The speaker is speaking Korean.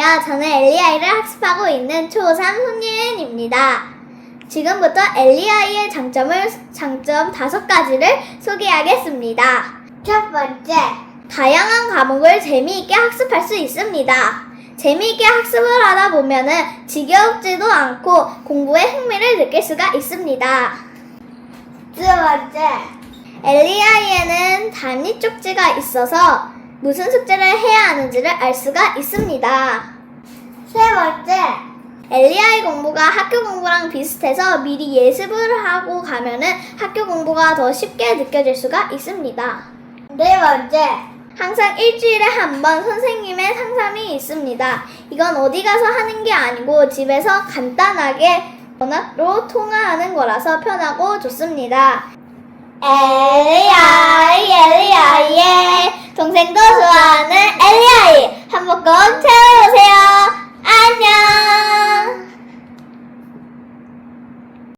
안녕하세요. 저는 엘리아이를 학습하고 있는 초3 손예은입니다. 지금부터 엘리아이의 장점을, 장점 다섯 가지를 소개하겠습니다. 첫 번째, 다양한 과목을 재미있게 학습할 수 있습니다. 재미있게 학습을 하다 보면은 지겹지도 않고 공부에 흥미를 느낄 수가 있습니다. 두 번째, 엘리아이에는 단위 쪽지가 있어서 무슨 숙제를 해야 하는지를 알 수가 있습니다. 엘리아이 공부가 학교 공부랑 비슷해서 미리 예습을 하고 가면은 학교 공부가 더 쉽게 느껴질 수가 있습니다. 네 번째, 항상 일주일에 한 번 선생님의 상담이 있습니다. 이건 어디 가서 하는 게 아니고 집에서 간단하게 전화로 통화하는 거라서 편하고 좋습니다. 엘리아이 엘리아이의 동생도 좋아하는 엘리아이 채워보세요.